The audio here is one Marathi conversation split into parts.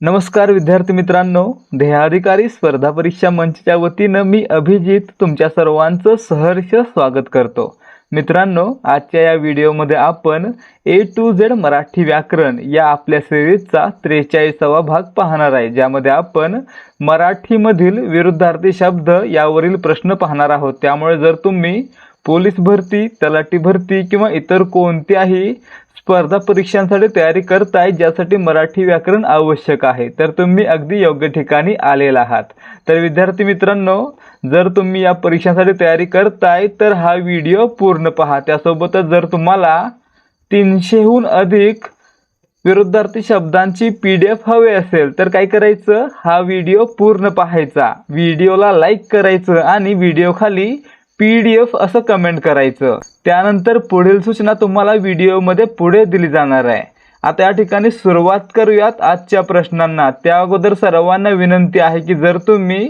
नमस्कार विद्यार्थी मित्रांनो. ध्येयाधिकारी स्पर्धा परीक्षा मंचच्या वतीनं मी अभिजित तुमच्या सर्वांचं सहर्ष स्वागत करतो. मित्रांनो आजच्या या व्हिडिओमध्ये आपण ए टू झेड मराठी व्याकरण या आपल्या सिरीजचा त्रेचाळीसावा भाग पाहणार आहे. ज्यामध्ये आपण मराठीमधील विरुद्धार्थी शब्द यावरील प्रश्न पाहणार आहोत. त्यामुळे जर तुम्ही पोलीस भरती तलाठी भरती किंवा इतर कोणत्याही स्पर्धा परीक्षांसाठी तयारी करताय ज्यासाठी मराठी व्याकरण आवश्यक आहे. तर तुम्ही अगदी योग्य ठिकाणी आलेला आहात. तर विद्यार्थी मित्रांनो जर तुम्ही या परीक्षांसाठी तयारी करताय तर हा व्हिडिओ पूर्ण पहा. त्यासोबतच जर तुम्हाला तीनशेहून अधिक विरुद्धार्थी शब्दांची पी डी एफ हवे असेल तर काय करायचं? हा व्हिडिओ पूर्ण पाहायचा. व्हिडिओला लाईक करायचं आणि व्हिडिओ खाली पी डी एफ असं कमेंट करायचं. त्यानंतर पुढील सूचना तुम्हाला व्हिडिओमध्ये पुढे दिली जाणार आहे. आता या ठिकाणी सुरुवात करूयात आजच्या प्रश्नांना. त्या अगोदर सर्वांना विनंती आहे की जर तुम्ही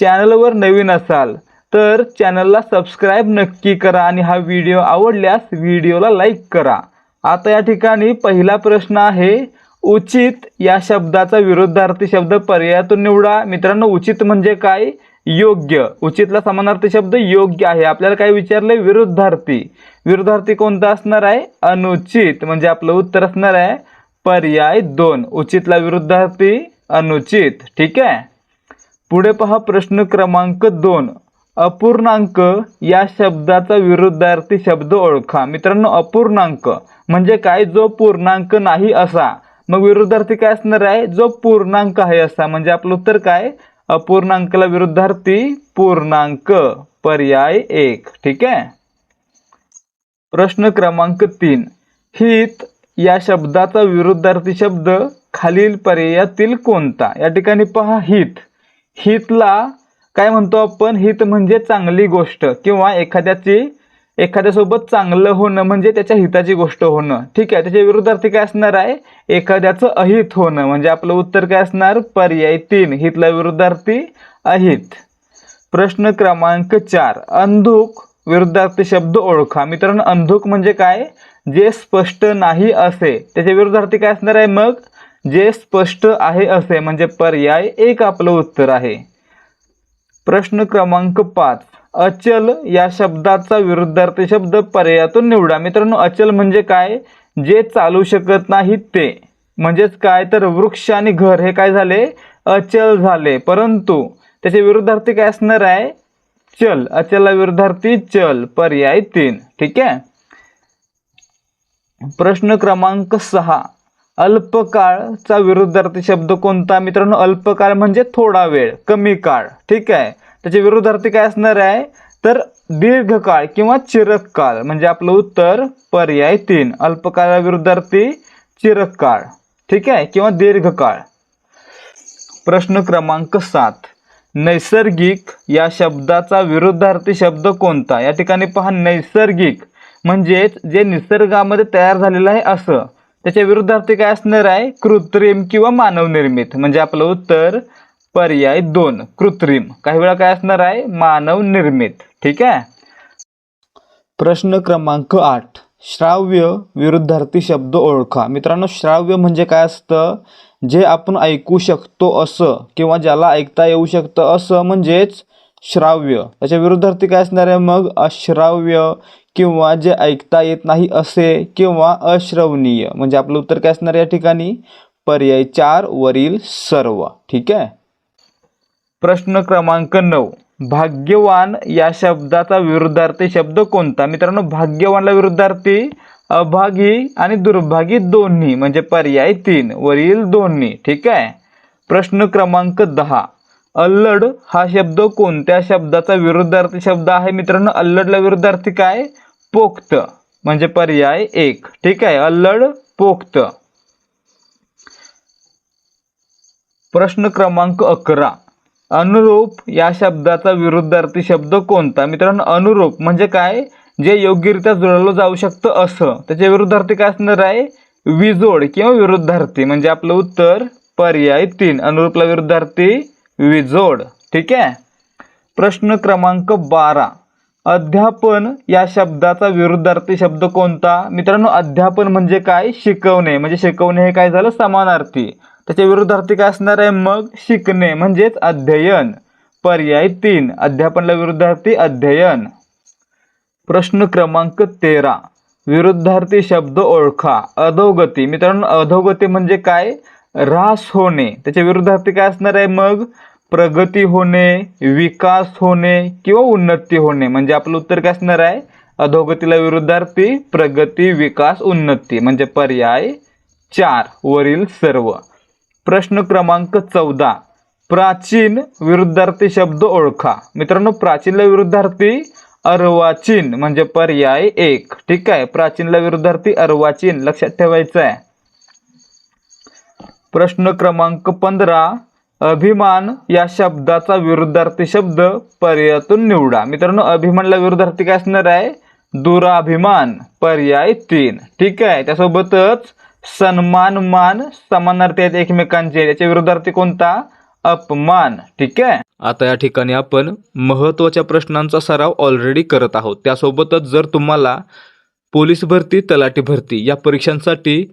चॅनलवर नवीन असाल तर चॅनलला सबस्क्राईब नक्की करा आणि हा व्हिडिओ आवडल्यास व्हिडिओला लाईक करा. आता या ठिकाणी पहिला प्रश्न आहे उचित या शब्दाचा विरुद्धार्थी शब्द पर्यायातून निवडा. मित्रांनो उचित म्हणजे काय? योग्य. उचितला समानार्थी शब्द योग्य आहे. आपल्याला काय विचारलंय? विरुद्धार्थी. विरुद्धार्थी कोणता असणार आहे? अनुचित. म्हणजे आपलं उत्तर असणार आहे पर्याय दोन. उचितला विरुद्धार्थी अनुचित. ठीक आहे? पुढे पहा प्रश्न क्रमांक दोन. अपूर्णांक या शब्दाचा विरुद्धार्थी शब्द ओळखा. मित्रांनो अपूर्णांक म्हणजे काय? जो पूर्णांक नाही असा. मग विरुद्धार्थी काय असणार आहे? जो पूर्णांक आहे असा. म्हणजे आपलं उत्तर काय? अपूर्णांकला विरुद्धार्थी पूर्णांक पर्याय एक. ठीक आहे? प्रश्न क्रमांक तीन. हित या शब्दाचा विरुद्धार्थी शब्द खालील पर्यायातील कोणता? या ठिकाणी पहा हित. हितला काय म्हणतो आपण? हित म्हणजे चांगली गोष्ट किंवा एखाद्याची एखाद्यासोबत चांगलं होणं म्हणजे त्याच्या हिताची गोष्ट होणं. ठीक आहे त्याच्या विरुद्धार्थी काय असणार आहे? एखाद्याचं अहित होणं. म्हणजे आपलं उत्तर काय असणार? पर्याय तीन. हितला विरुद्धार्थी अहित. प्रश्न क्रमांक चार. अंधुक विरुद्धार्थी शब्द ओळखा. मित्रांनो अंधुक म्हणजे काय? जे स्पष्ट नाही असे. त्याच्या विरुद्धार्थी काय असणार आहे मग? जे स्पष्ट आहे असे. म्हणजे पर्याय एक आपलं उत्तर आहे. प्रश्न क्रमांक पाच. अचल या शब्दाचा विरुद्धार्थी शब्द पर्यायातून निवडा. मित्रांनो अचल म्हणजे काय? जे चालू शकत नाही ते. म्हणजेच काय? तर वृक्ष आणि घर हे काय झाले? अचल झाले. परंतु त्याचे विरुद्धार्थी काय असणार आहे? चल. अचलला विरुद्धार्थी चल. पर्याय तीन. ठीक आहे? प्रश्न क्रमांक सहा. अल्पकाळचा विरुद्धार्थी शब्द कोणता? मित्रांनो अल्पकाळ म्हणजे थोडा वेळ कमी काळ. ठीक आहे? त्याचे विरुद्धार्थी काय असणार आहे? तर दीर्घकाळ किंवा चिरकाळ म्हणजे आपलं उत्तर पर्याय तीन. अल्पकाळा विरुद्धार्थी चिरकाळ ठीक आहे? किंवा दीर्घकाळ. प्रश्न क्रमांक सात. नैसर्गिक या शब्दाचा विरुद्धार्थी शब्द कोणता? या ठिकाणी पहा नैसर्गिक म्हणजेच जे निसर्गामध्ये तयार झालेलं आहे असं. त्याच्या विरुद्धार्थी काय असणार आहे? कृत्रिम किंवा मानवनिर्मित म्हणजे आपलं उत्तर पर्याय दोन कृत्रिम. काही वेळा काय असणार आहे? मानव निर्मित. ठीक आहे? प्रश्न क्रमांक आठ. श्राव्य विरुद्धार्थी शब्द ओळखा. मित्रांनो श्राव्य म्हणजे काय असतं? जे आपण ऐकू शकतो असं किंवा ज्याला ऐकता येऊ शकतं असं म्हणजेच श्राव्य. त्याच्या विरुद्धार्थी काय असणार आहे मग? अश्राव्य किंवा जे ऐकता येत नाही असे किंवा अश्रवणीय. म्हणजे आपलं उत्तर काय असणार या ठिकाणी? पर्याय चार वरील सर्व. ठीक आहे? प्रश्न क्रमांक नऊ. भाग्यवान या शब्दाचा विरुद्धार्थी शब्द कोणता? मित्रांनो भाग्यवानला विरुद्धार्थी अभागी आणि दुर्भागी दोन्ही म्हणजे पर्याय तीन वरील दोन्ही. ठीक आहे? प्रश्न क्रमांक दहा. अल्लड हा शब्द कोणत्या शब्दाचा विरुद्धार्थी शब्द आहे? मित्रांनो अल्लडला विरुद्धार्थी काय? पोक्त म्हणजे पर्याय एक. ठीक आहे? अल्लड पोक्त. प्रश्न क्रमांक अकरा. अनुरूप या शब्दाचा विरुद्धार्थी शब्द कोणता? मित्रांनो अनुरूप म्हणजे काय? जे योग्यरित्या जुळवलं जाऊ शकतं असं. त्याच्या विरुद्धार्थी काय असणार आहे? विजोड किंवा विरुद्धार्थी. म्हणजे आपलं उत्तर पर्याय तीन. अनुरूपला विरुद्धार्थी विजोड. ठीक आहे? प्रश्न क्रमांक बारा. अध्यापन या शब्दाचा विरुद्धार्थी शब्द कोणता? मित्रांनो अध्यापन म्हणजे काय? शिकवणे. म्हणजे शिकवणे हे काय झालं? समानार्थी. त्याच्या विरुद्धार्थी काय असणार आहे? मग शिकणे म्हणजेच अध्ययन. पर्याय तीन अध्यापनला विरुद्धार्थी अध्ययन. प्रश्न क्रमांक तेरा विरुद्धार्थी शब्द ओळखा. अधोगती. मित्रांनो अधोगती म्हणजे काय? ऱ्हास होणे. त्याच्या विरुद्धार्थी काय असणार आहे? मग प्रगती होणे विकास होणे किंवा उन्नती होणे. म्हणजे आपलं उत्तर काय असणार आहे? अधोगतीला विरुद्धार्थी प्रगती विकास उन्नती. म्हणजे पर्याय चार वरील सर्व. प्रश्न क्रमांक चौदा. प्राचीन विरुद्धार्थी शब्द ओळखा. मित्रांनो प्राचीनला विरुद्धार्थी अर्वाचीन म्हणजे पर्याय एक. ठीक आहे? प्राचीनला विरुद्धार्थी अर्वाचीन. लक्षात ठेवायचं आहे प्रश्न क्रमांक पंधरा. अभिमान या शब्दाचा विरुद्धार्थी शब्द पर्यायातून निवडा. मित्रांनो अभिमानला विरुद्धार्थी काय असणार आहे? दुराभिमान. पर्याय तीन. ठीक आहे? त्यासोबतच सन्मान मान समानार्थी आहेत एकमेकांचे याच्या विरोधार्थी कोणता? अपमान. ठीक आहे? आता या ठिकाणी आपण महत्त्वाच्या प्रश्नांचा सराव ऑलरेडी करत आहोत. त्यासोबतच जर तुम्हाला पोलीस भरती तलाठी भरती या परीक्षांसाठी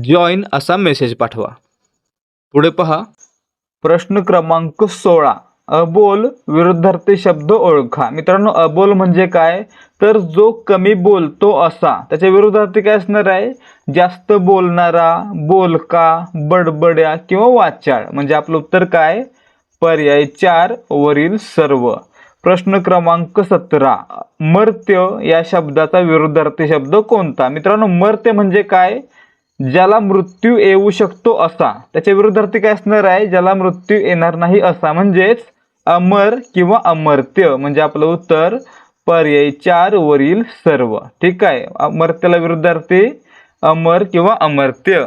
जॉईन असा मेसेज पाठवा. पुढे पहा. प्रश्न क्रमांक सोळा. अबोल विरुद्धार्थी शब्द ओळखा. मित्रांनो अबोल म्हणजे काय? तर जो कमी बोलतो असा. त्याच्या विरुद्धार्थी काय असणार आहे? जास्त बोलणारा बोलका बडबड्या किंवा वाचाळ. म्हणजे आपलं उत्तर काय? पर्याय चार वरील सर्व. प्रश्न क्रमांक सतरा. मर्त्य या शब्दाचा विरुद्धार्थी शब्द कोणता? मित्रांनो मर्त्य म्हणजे काय? ज्याला मृत्यू येऊ शकतो असा. त्याच्या विरुद्धार्थी काय असणार आहे? ज्याला मृत्यू येणार नाही असा. म्हणजेच अमर किंवा अमर्त्य. म्हणजे आपलं उत्तर पर्याय चार वरील सर्व. ठीक आहे? अमर्त्याला विरुद्धार्थी अमर किंवा अमर्त्य.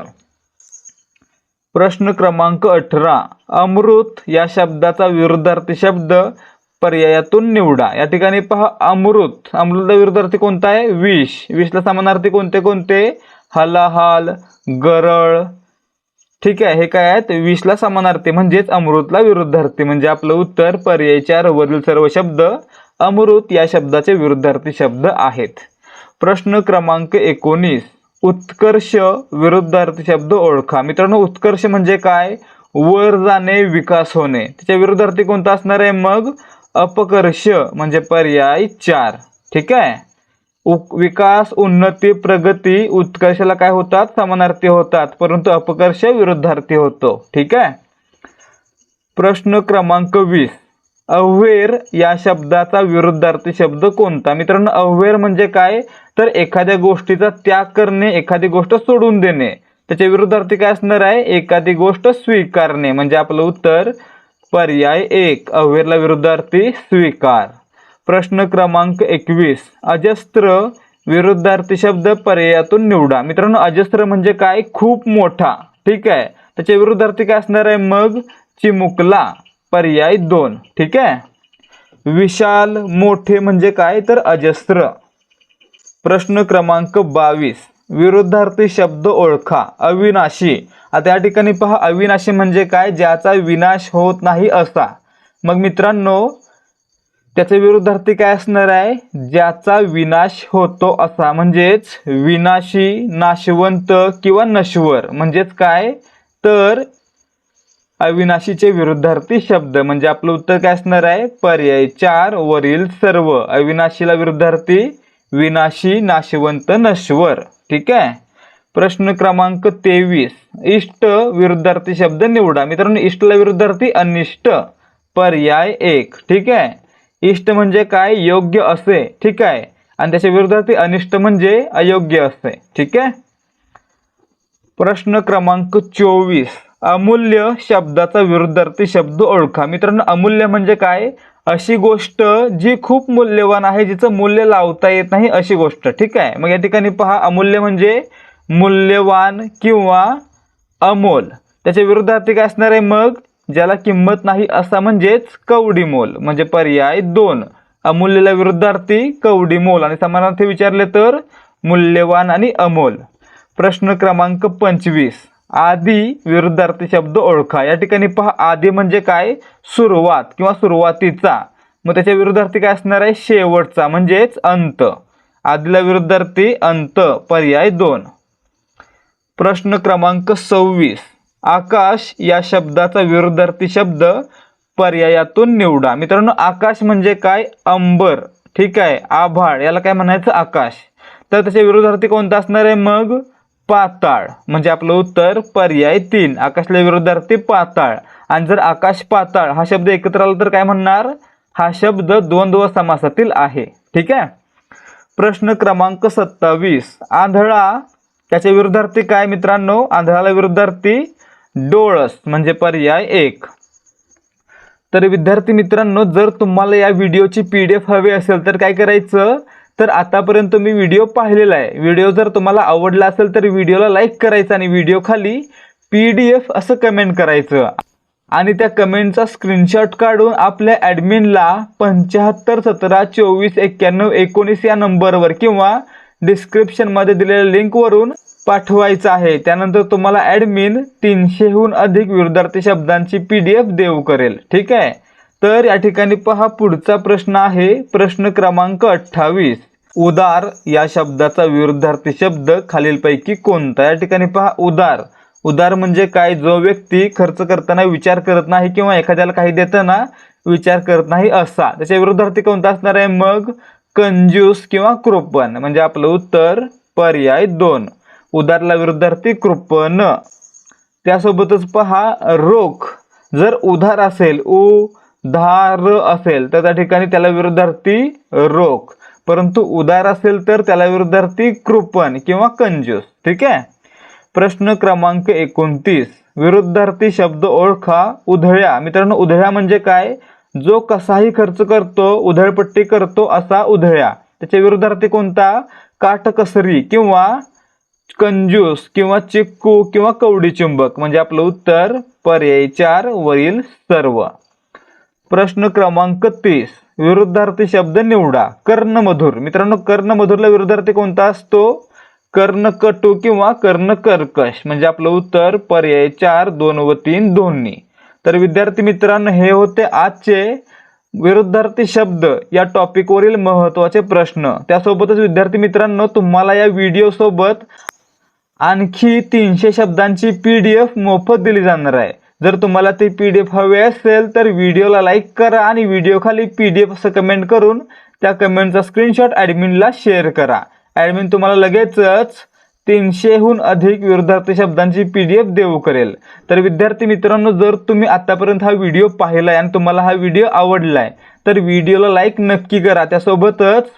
प्रश्न क्रमांक अठरा. अमृत या शब्दाचा विरुद्धार्थी शब्द पर्यायातून निवडा. या ठिकाणी पहा अमृत. अमृता विरुद्धार्थी कोणता आहे? विष. विषला समानार्थी कोणते कोणते? हलाहाल गरळ. ठीक आहे हे काय आहेत? विषला समानार्थी म्हणजेच अमृतला विरुद्धार्थी. म्हणजे आपलं उत्तर पर्याय चार वरील सर्व शब्द अमृत या शब्दाचे विरुद्धार्थी शब्द आहेत. प्रश्न क्रमांक एकोणीस. उत्कर्ष विरुद्धार्थी शब्द ओळखा. मित्रांनो उत्कर्ष म्हणजे काय? वर जाणे विकास होणे. त्याच्या विरुद्धार्थी कोणता असणार आहे? मग अपकर्ष म्हणजे पर्याय चार. ठीक आहे? विकास उन्नती प्रगती उत्कर्षाला काय होतात? समानार्थी होतात. परंतु अपकर्ष विरुद्धार्थी होतो. ठीक आहे? प्रश्न क्रमांक वीस. अव्हेर या शब्दाचा विरुद्धार्थी शब्द कोणता? मित्रांनो अव्हेर म्हणजे काय? तर एखाद्या गोष्टीचा त्याग करणे एखादी गोष्ट सोडून देणे. त्याच्या विरुद्धार्थी काय असणार आहे? एखादी गोष्ट स्वीकारणे. म्हणजे आपलं उत्तर पर्याय एक. अव्हेरला विरुद्धार्थी स्वीकार. प्रश्न क्रमांक एकवीस. अजस्त्र विरुद्धार्थी शब्द पर्यायातून निवडा. मित्रांनो अजस्त्र म्हणजे काय? खूप मोठा. ठीक आहे? त्याच्या विरुद्धार्थी काय असणार आहे? मग चिमुकला. पर्याय दोन. ठीक आहे? विशाल मोठे म्हणजे काय? तर अजस्त्र. प्रश्न क्रमांक बावीस. विरुद्धार्थी शब्द ओळखा. अविनाशी. आता या ठिकाणी पहा अविनाशी म्हणजे काय? ज्याचा विनाश होत नाही असा. मग मित्रांनो त्याच्या विरुद्धार्थी काय असणार आहे? ज्याचा विनाश होतो असा. म्हणजेच विनाशी नाशवंत किंवा नश्वर. म्हणजेच काय? तर अविनाशीचे विरुद्धार्थी शब्द. म्हणजे आपलं उत्तर काय असणार आहे? पर्याय चार वरील सर्व. अविनाशीला विरुद्धार्थी विनाशी नाशवंत नश्वर. ठीक आहे? प्रश्न क्रमांक तेवीस. इष्ट विरुद्धार्थी शब्द निवडा. मित्रांनो इष्टला विरुद्धार्थी अनिष्ट. पर्याय एक. ठीक आहे? इष्ट म्हणजे काय? योग्य असे. ठीक आहे? आणि त्याच्या विरोधार्थी अनिष्ट म्हणजे अयोग्य असे. ठीक आहे? प्रश्न क्रमांक चोवीस. अमूल्य शब्दाचा विरुद्धार्थी शब्द ओळखा. मित्रांनो अमूल्य म्हणजे काय? अशी गोष्ट जी खूप मूल्यवान आहे जिचं मूल्य लावता येत नाही अशी गोष्ट. ठीक आहे? मग या ठिकाणी पहा अमूल्य म्हणजे मूल्यवान किंवा अमोल. त्याच्या विरुद्धार्थी काय असणार आहे मग? ज्याला किंमत नाही असा म्हणजेच कवडी मोल म्हणजे पर्याय दोन. अमूल्यला विरुद्धार्थी कवडी मोल. आणि समानार्थी विचारले तर मूल्यवान आणि अमोल. प्रश्न क्रमांक पंचवीस. आधी विरुद्धार्थी शब्द ओळखा. या ठिकाणी पहा आधी म्हणजे काय? सुरुवात किंवा सुरुवातीचा. मग त्याच्या विरुद्धार्थी काय असणार आहे? शेवटचा म्हणजेच अंत. आदीला विरुद्धार्थी अंत पर्याय दोन. प्रश्न क्रमांक सव्वीस. आकाश या शब्दाचा विरुद्धार्थी शब्द पर्यायातून निवडा. मित्रांनो आकाश म्हणजे काय? अंबर. ठीक आहे? आभाळ. याला काय म्हणायचं? आकाश. तर त्याच्या विरुद्धार्थी कोणता असणार आहे? मग पाताळ. म्हणजे आपलं उत्तर पर्याय तीन. आकाशला विरुद्धार्थी पाताळ. आणि जर आकाश पाताळ हा शब्द एकत्र आला तर काय म्हणणार? हा शब्द द्वंद्व समासातील आहे. ठीक आहे? प्रश्न क्रमांक सत्तावीस. आंधळा त्याच्या विरुद्धार्थी काय मित्रांनो? आंधळाला विरुद्धार्थी डोळस म्हणजे पर्याय एक. तर विद्यार्थी मित्रांनो जर तुम्हाला या व्हिडिओची पी डी एफ हवी असेल तर काय करायचं? तर आतापर्यंत तुम्ही व्हिडिओ पाहिलेला आहे. व्हिडिओ जर तुम्हाला आवडला असेल तर व्हिडिओला लाईक करायचं आणि व्हिडिओ खाली पी डी एफ असं कमेंट करायचं. आणि त्या कमेंटचा स्क्रीनशॉट काढून आपल्या ॲडमिनला पंच्याहत्तर सतरा चोवीस एक्क्याण्णव एकोणीस या नंबरवर किंवा डिस्क्रिप्शनमध्ये दिलेल्या लिंकवरून पाठवायचं आहे. त्यानंतर तुम्हाला ॲडमिन तीनशेहून अधिक विरुद्धार्थी शब्दांची पी डी एफ देऊ करेल. ठीक आहे? तर या ठिकाणी पहा पुढचा प्रश्न आहे. प्रश्न क्रमांक अठ्ठावीस. उदार या शब्दाचा विरुद्धार्थी शब्द खालीलपैकी कोणता? या ठिकाणी पहा उदार. उदार म्हणजे काय? जो व्यक्ती खर्च करताना विचार करत नाही किंवा एखाद्याला काही देताना विचार करत नाही असा. त्याच्या विरुद्धार्थी कोणता असणार आहे? मग कंजूस किंवा कृपण. म्हणजे आपलं उत्तर पर्याय दोन. उदारला विरुद्धार्थी कृपण. त्यासोबतच पहा रोख. जर उधार असेल उ धार असेल तर त्या ठिकाणी त्याला विरुद्धार्थी रोख. परंतु उदार असेल तर त्याला विरुद्धार्थी कृपण किंवा कंजूस. ठीक आहे? प्रश्न क्रमांक एकोणतीस. विरुद्धार्थी शब्द ओळखा उधळ्या. मित्रांनो उधळ्या म्हणजे काय? जो कसाही खर्च करतो उधळपट्टी करतो असा उधळ्या. त्याच्या विरुद्धार्थी कोणता? काटकसरी किंवा कंजूस किंवा चिक्कू किंवा कवडी चुंबक म्हणजे आपलं उत्तर पर्याय चार वरील सर्व. प्रश्न क्रमांक तीस विरुद्धार्थी शब्द निवडा. कर्णमधुर. मित्रांनो कर्णमधुरला विरुद्धार्थी कोणता असतो? कर्णकटू किंवा कर्णकर्कश म्हणजे आपलं उत्तर पर्याय चार दोन व तीन दोन्ही. तर विद्यार्थी मित्रांनो हे होते आजचे विरुद्धार्थी शब्द. या टॉपिकवरील महत्त्वाचे प्रश्न. त्यासोबतच विद्यार्थी मित्रांनो तुम्हाला या व्हिडिओसोबत आणखी तीनशे शब्दांची पी डी एफ मोफत दिली जाणार आहे. जर तुम्हाला ती पी डी एफ हवी असेल तर व्हिडिओला लाईक करा आणि व्हिडिओ खाली पी डी एफ असं कमेंट करून त्या कमेंटचा स्क्रीनशॉट ॲडमिनला शेअर करा. ॲडमिन तुम्हाला लगेचच तीनशेहून अधिक विरुद्धार्थी शब्दांची पी डी एफ देऊ करेल. तर विद्यार्थी मित्रांनो जर तुम्ही आतापर्यंत हा व्हिडिओ पाहिला आहे आणि तुम्हाला हा व्हिडिओ आवडला आहे तर व्हिडिओला लाईक नक्की करा. त्यासोबतच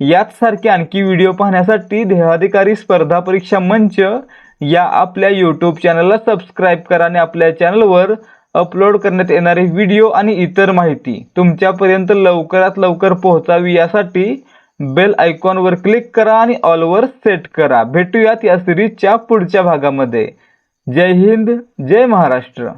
याच सारखे आणखी व्हिडिओ पाहण्यासाठी देहाधिकारी स्पर्धा परीक्षा मंच या आपल्या यूट्यूब चॅनलला सबस्क्राईब करा आणि आपल्या चॅनलवर अपलोड करण्यात येणारे व्हिडिओ आणि इतर माहिती तुमच्यापर्यंत लवकरात लवकर पोहोचावी यासाठी बेल आयकॉनवर क्लिक करा आणि ऑलवर सेट करा. भेटूयात या सिरीजच्या पुढच्या भागामध्ये. जय हिंद जय महाराष्ट्र.